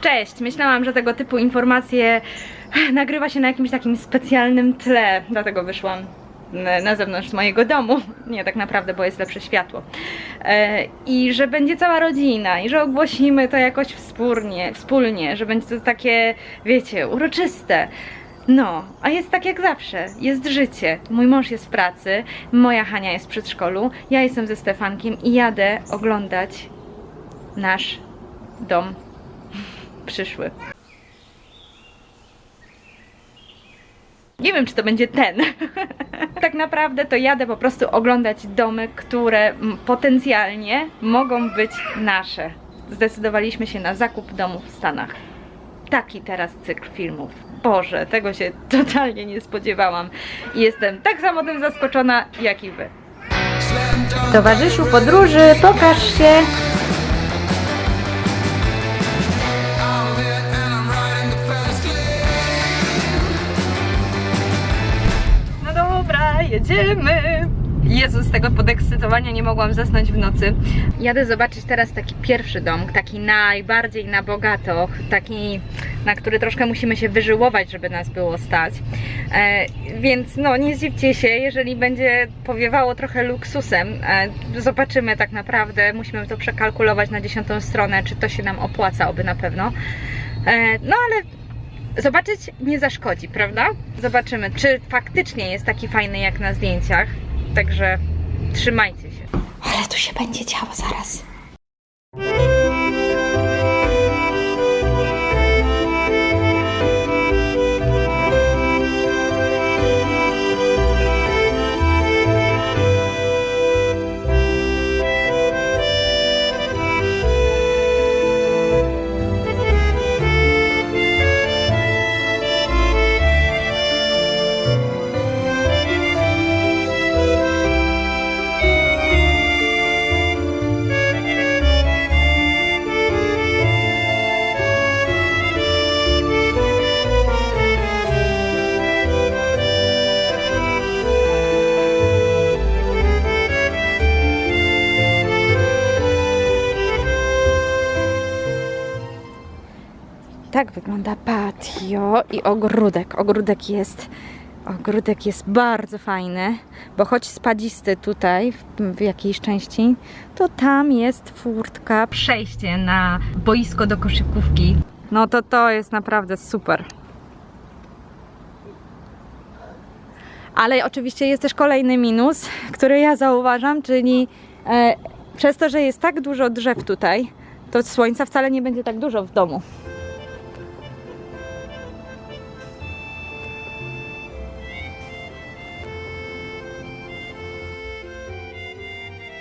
Cześć! Myślałam, że tego typu informacje nagrywa się na jakimś takim specjalnym tle, dlatego wyszłam na- zewnątrz mojego domu. Nie, tak naprawdę, bo jest lepsze światło. E, I że będzie cała rodzina, i że ogłosimy to jakoś wspólnie, wspólnie, że będzie to takie, wiecie, uroczyste. No, a jest tak jak zawsze, jest życie. Mój mąż jest w pracy, moja Hania jest w przedszkolu, ja jestem ze Stefankiem i jadę oglądać nasz dom przyszły. Nie wiem, czy to będzie ten. tak naprawdę to jadę po prostu oglądać domy, które potencjalnie mogą być nasze. Zdecydowaliśmy się na zakup domów w Stanach. Taki teraz cykl filmów. Boże, tego się totalnie nie spodziewałam. Jestem tak samo tym zaskoczona, jak i wy. Towarzyszu podróży, pokaż się! Jedziemy. Jezu, z tego podekscytowania nie mogłam zasnąć w nocy. Jadę zobaczyć teraz taki pierwszy dom, taki najbardziej na bogato, taki, na który troszkę musimy się wyżyłować, żeby nas było stać. E, więc no, nie zdziwcie się, jeżeli będzie powiewało trochę luksusem. E, zobaczymy tak naprawdę, musimy to przekalkulować na dziesiątą stronę, czy to się nam opłaca, oby na pewno. E, no ale zobaczyć nie zaszkodzi, prawda? Zobaczymy, czy faktycznie jest taki fajny jak na zdjęciach. Także trzymajcie się. Ale tu się będzie działo zaraz. Tak wygląda patio i ogródek. Ogródek jest, ogródek jest bardzo fajny, bo choć spadzisty tutaj w, w jakiejś części, to tam jest furtka, przejście na boisko do koszykówki. No to to jest naprawdę super. Ale oczywiście jest też kolejny minus, który ja zauważam, czyli e, przez to, że jest tak dużo drzew tutaj, to słońca wcale nie będzie tak dużo w domu.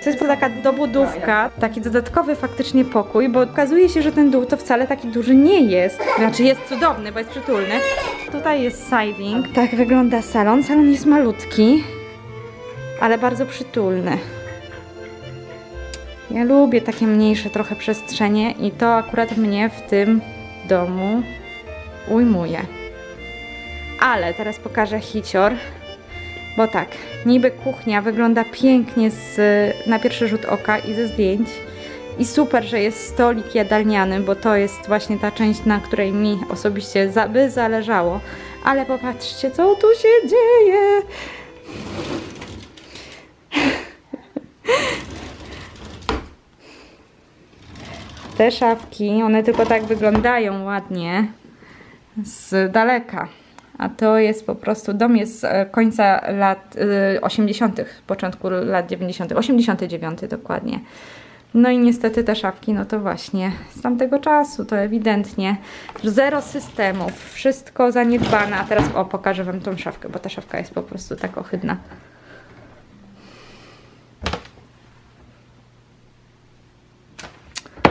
To jest taka dobudówka, taki dodatkowy faktycznie pokój, bo okazuje się, że ten dół to wcale taki duży nie jest. Znaczy jest cudowny, bo jest przytulny. Tutaj jest siding. Tak wygląda salon. Salon jest malutki, ale bardzo przytulny. Ja lubię takie mniejsze trochę przestrzenie i to akurat mnie w tym domu ujmuje. Ale teraz pokażę hicior. Bo tak, niby kuchnia wygląda pięknie z, na pierwszy rzut oka i ze zdjęć. I super, że jest stolik jadalniany, bo to jest właśnie ta część, na której mi osobiście za, by zależało. Ale popatrzcie, co tu się dzieje. Te szafki, one tylko tak wyglądają ładnie z daleka. A to jest po prostu, dom jest z e, końca lat y, 80., początku lat 90., 89 dokładnie. No i niestety te szafki, no to właśnie z tamtego czasu, to ewidentnie. Zero systemów, wszystko zaniedbane. A teraz o, pokażę Wam tą szafkę, bo ta szafka jest po prostu tak ohydna.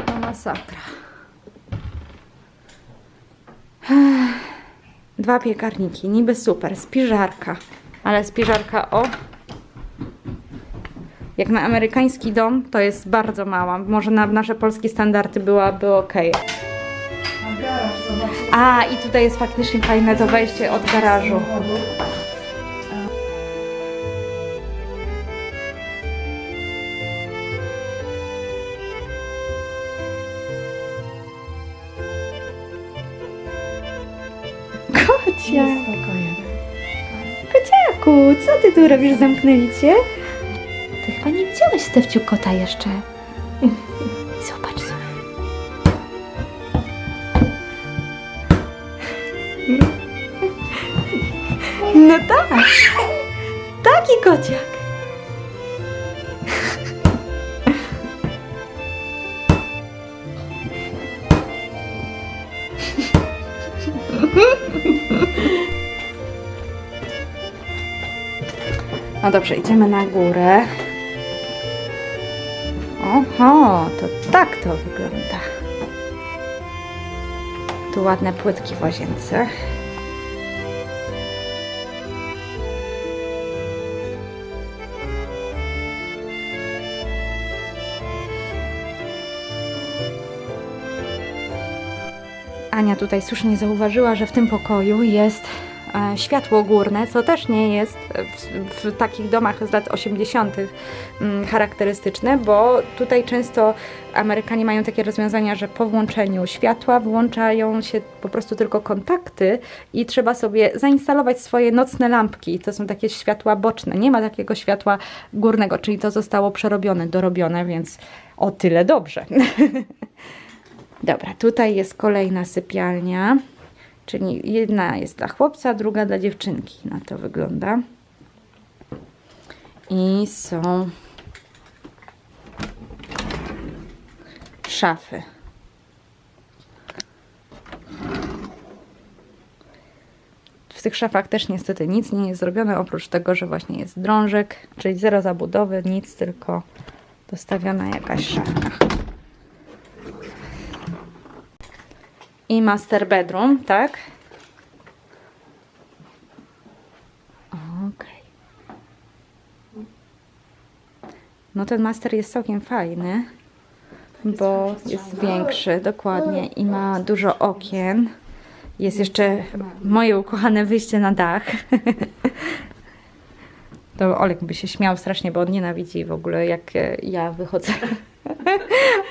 No masakra. Dwa piekarniki, niby super, spiżarka. Ale spiżarka o. Jak na amerykański dom, to jest bardzo mała. Może na nasze polskie standardy byłaby ok. A, i tutaj jest faktycznie fajne to wejście od garażu. Ty tu robisz? Zamknęli cię? Ty chyba nie widziałeś Stefciu kota jeszcze. Zobacz sobie. No tak. Taki kociak. No dobrze, idziemy na górę. Oho, to tak to wygląda. Tu ładne płytki w łazience. Ania tutaj słusznie zauważyła, że w tym pokoju jest światło górne, co też nie jest w, w takich domach z lat 80. mm, charakterystyczne, bo tutaj często Amerykanie mają takie rozwiązania, że po włączeniu światła włączają się po prostu tylko kontakty i trzeba sobie zainstalować swoje nocne lampki. To są takie światła boczne, nie ma takiego światła górnego, czyli to zostało przerobione, dorobione, więc o tyle dobrze. Dobra, tutaj jest kolejna sypialnia, czyli jedna jest dla chłopca, druga dla dziewczynki. Na to wygląda. I są szafy. W tych szafach też niestety nic nie jest zrobione, oprócz tego, że właśnie jest drążek, czyli zero zabudowy, nic, tylko dostawiona jakaś szafka. I master bedroom, tak? Okej. No ten master jest całkiem fajny, bo jest większy, dokładnie, i ma dużo okien. Jest jeszcze moje ukochane wyjście na dach. To Olek by się śmiał strasznie, bo on nienawidzi w ogóle jak e, ja wychodzę.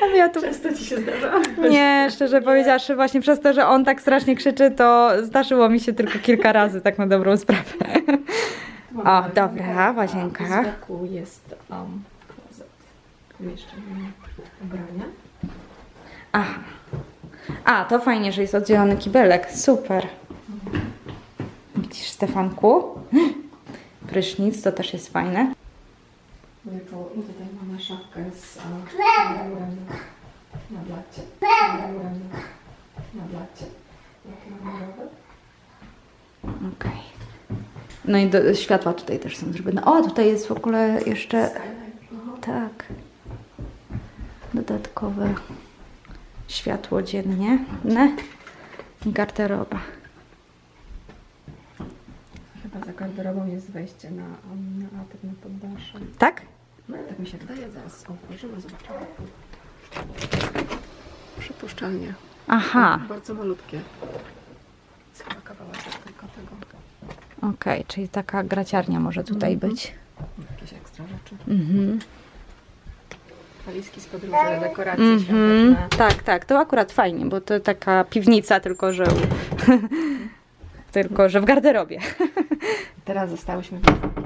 Ale ja tu Często ci się zdarza? nie, szczerze powiedziawszy, właśnie przez to, że on tak strasznie krzyczy, to zdarzyło mi się tylko kilka razy, tak na dobrą sprawę. O, dobra, łazienka. Z boku jest um, klozet. Umieszczenie ubrania. Aha. A, to fajnie, że jest oddzielony kibelek. Super. Widzisz, Stefanku? Prysznic, to też jest fajne. Jako, I tutaj mamy szafkę z a, murem na blacie. Murem na blacie. Jak marmurowy. Okej. No i do, światła tutaj też są zrobione. O, tutaj jest w ogóle jeszcze... Tak. Dodatkowe światło dziennie. Ne? Garderoba. Chyba za garderobą jest wejście na, na na poddasze. Tak? No, tak mi się wydaje. Zaraz otworzymy, zobaczymy. Przypuszczalnie. Aha, Bardzo malutkie. Jest chyba kawałeczek tylko tego. okej, czyli taka graciarnia może tutaj Mhm. być. Jakieś ekstra rzeczy. Mhm. Walizki z podróży, dekoracje Mhm. świąteczne. Tak, tak, to akurat fajnie, bo to taka piwnica, tylko że. tylko, że w garderobie. Teraz zostałyśmy zamknięte.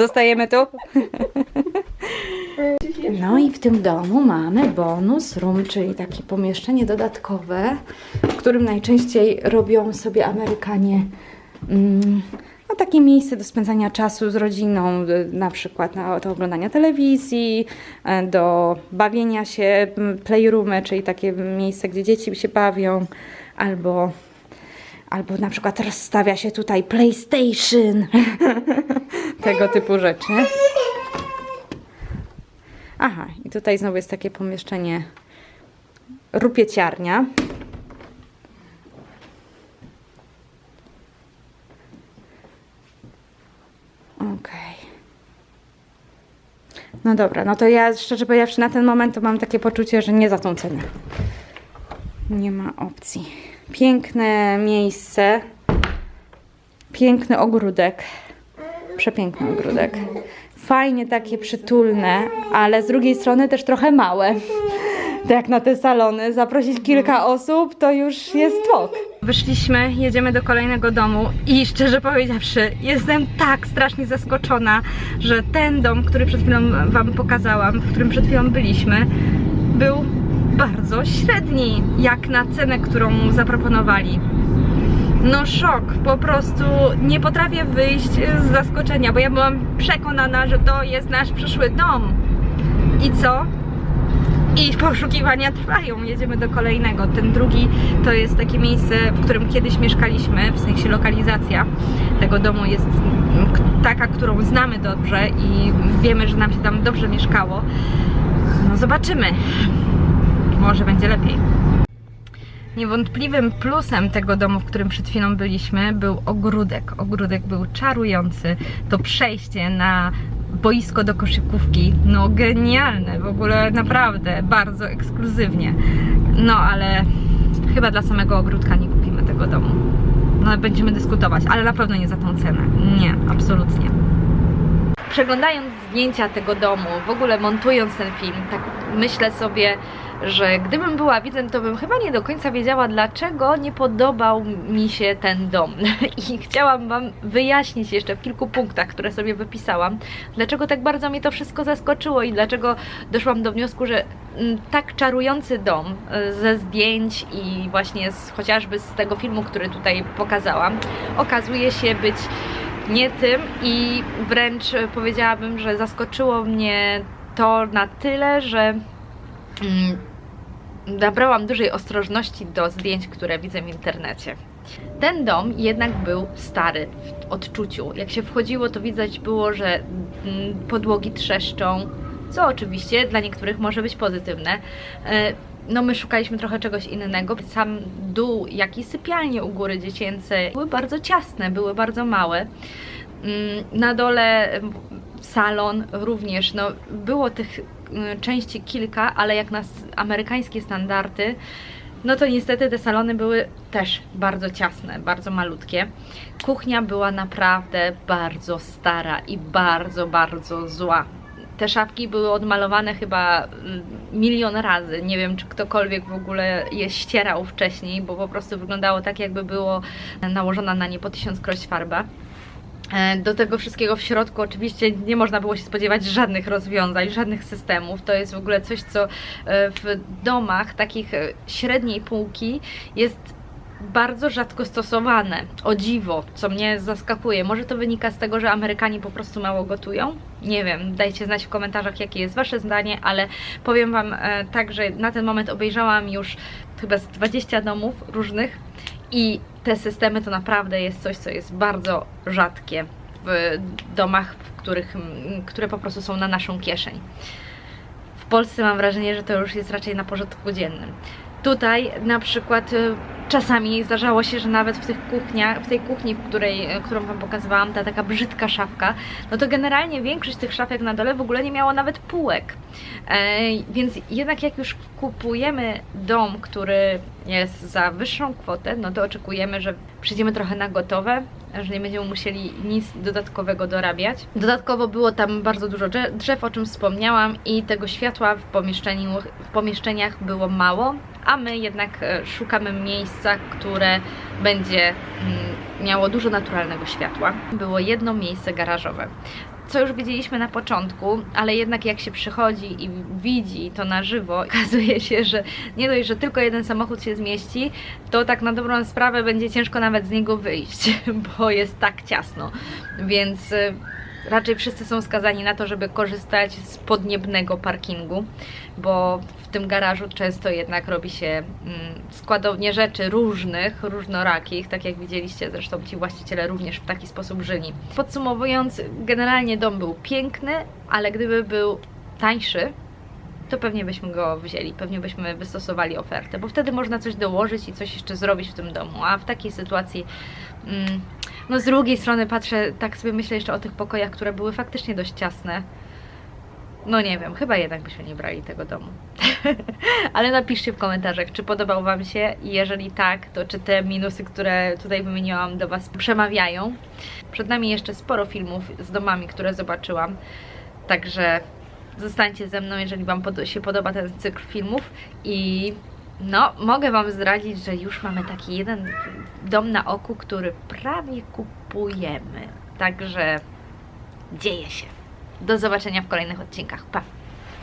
Zostajemy tu. No i w tym domu mamy bonus room, czyli takie pomieszczenie dodatkowe, w którym najczęściej robią sobie Amerykanie mm, no, takie miejsce do spędzania czasu z rodziną, y, na przykład na, do oglądania telewizji, e, do bawienia się, playroomy, czyli takie miejsce, gdzie dzieci się bawią, albo, albo na przykład rozstawia się tutaj PlayStation, tego typu rzeczy. Aha, i tutaj znowu jest takie pomieszczenie rupieciarnia. Okej. No dobra, no to ja szczerze powiedziawszy na ten moment to mam takie poczucie, że nie za tą cenę. Nie ma opcji. Piękne miejsce. Piękny ogródek. Przepiękny ogródek. Fajnie takie przytulne, ale z drugiej strony też trochę małe. To jak na te salony, zaprosić kilka osób, to już jest tłok. Wyszliśmy, jedziemy do kolejnego domu i szczerze powiedziawszy, jestem tak strasznie zaskoczona, że ten dom, który przed chwilą Wam pokazałam, w którym przed chwilą byliśmy, był bardzo średni, jak na cenę, którą zaproponowali. No szok, po prostu nie potrafię wyjść z zaskoczenia, bo ja byłam przekonana, że to jest nasz przyszły dom. I co? I poszukiwania trwają, jedziemy do kolejnego. Ten drugi to jest takie miejsce, w którym kiedyś mieszkaliśmy, w sensie lokalizacja tego domu jest taka, którą znamy dobrze i wiemy, że nam się tam dobrze mieszkało. No zobaczymy. Może będzie lepiej. Niewątpliwym plusem tego domu, w którym przed chwilą byliśmy, był ogródek. Ogródek był czarujący. To przejście na boisko do koszykówki, no genialne, w ogóle naprawdę, bardzo ekskluzywnie. No ale chyba dla samego ogródka nie kupimy tego domu. No będziemy dyskutować, ale na pewno nie za tą cenę. Nie, absolutnie. Przeglądając zdjęcia tego domu, w ogóle montując ten film, tak myślę sobie, że gdybym była widzem, to bym chyba nie do końca wiedziała, dlaczego nie podobał mi się ten dom. I chciałam Wam wyjaśnić jeszcze w kilku punktach, które sobie wypisałam, dlaczego tak bardzo mnie to wszystko zaskoczyło i dlaczego doszłam do wniosku, że mm, tak czarujący dom y, ze zdjęć i właśnie z, chociażby z tego filmu, który tutaj pokazałam, okazuje się być nie tym i wręcz powiedziałabym, że zaskoczyło mnie to na tyle, że mm, nabrałam dużej ostrożności do zdjęć, które widzę w internecie. Ten dom jednak był stary w odczuciu. Jak się wchodziło, to widać było, że mm, podłogi trzeszczą, co oczywiście dla niektórych może być pozytywne. E, No my szukaliśmy trochę czegoś innego. Sam dół, jak i sypialnie u góry dziecięce były bardzo ciasne, były bardzo małe. Mm, Na dole salon również, no było tych części kilka, ale jak na amerykańskie standardy, no to niestety te salony były też bardzo ciasne, bardzo malutkie. Kuchnia była naprawdę bardzo stara i bardzo, bardzo zła. Te szafki były odmalowane chyba mm, milion razy. Nie wiem, czy ktokolwiek w ogóle je ścierał wcześniej, bo po prostu wyglądało tak, jakby było nałożona na nie po tysiąckroć farba. E, Do tego wszystkiego w środku oczywiście nie można było się spodziewać żadnych rozwiązań, żadnych systemów. To jest w ogóle coś, co e, w domach takich e, średniej półki jest bardzo rzadko stosowane. O dziwo, co mnie zaskakuje. Może to wynika z tego, że Amerykanie po prostu mało gotują? Nie wiem, dajcie znać w komentarzach, jakie jest Wasze zdanie, ale powiem Wam tak, że na ten moment obejrzałam już chyba z 20 domów różnych i te systemy to naprawdę jest coś, co jest bardzo rzadkie w domach, w których, które po prostu są na naszą kieszeń. W Polsce mam wrażenie, że to już jest raczej na porządku dziennym. Tutaj na przykład y, czasami zdarzało się, że nawet w tych kuchniach, w tej kuchni, w której, którą Wam pokazywałam, ta taka brzydka szafka, no to generalnie większość tych szafek na dole w ogóle nie miało nawet półek. E, więc jednak jak już kupujemy dom, który jest za wyższą kwotę, no to oczekujemy, że przyjdziemy trochę na gotowe, że nie będziemy musieli nic dodatkowego dorabiać. Dodatkowo było tam bardzo dużo drze- drzew, o czym wspomniałam i tego światła w, pomieszczeniu, w pomieszczeniach było mało, a my jednak e, szukamy miejsca, które będzie mm, miało dużo naturalnego światła. Było jedno miejsce garażowe co już widzieliśmy na początku, ale jednak jak się przychodzi i widzi to na żywo, okazuje się, że nie dość, że tylko jeden samochód się zmieści, to tak na dobrą sprawę będzie ciężko nawet z niego wyjść, bo jest tak ciasno. Więc y, raczej wszyscy są skazani na to, żeby korzystać z podniebnego parkingu, bo w tym garażu często jednak robi się mm, składownie rzeczy różnych, różnorakich, tak jak widzieliście, zresztą ci właściciele również w taki sposób żyli. Podsumowując, generalnie dom był piękny, ale gdyby był tańszy, to pewnie byśmy go wzięli, pewnie byśmy wystosowali ofertę, bo wtedy można coś dołożyć i coś jeszcze zrobić w tym domu, a w takiej sytuacji, mm, no z drugiej strony patrzę, tak sobie myślę jeszcze o tych pokojach, które były faktycznie dość ciasne. No nie wiem, chyba jednak byśmy nie brali tego domu. Ale napiszcie w komentarzach, czy podobał Wam się i jeżeli tak, to czy te minusy, które tutaj wymieniłam do Was przemawiają. Przed nami jeszcze sporo filmów z domami, które zobaczyłam, także Zostańcie ze mną, jeżeli Wam pod- się podoba ten cykl filmów i no, mogę Wam zdradzić, że już mamy taki jeden dom na oku, który prawie kupujemy. Także dzieje się. Do zobaczenia w kolejnych odcinkach. Pa!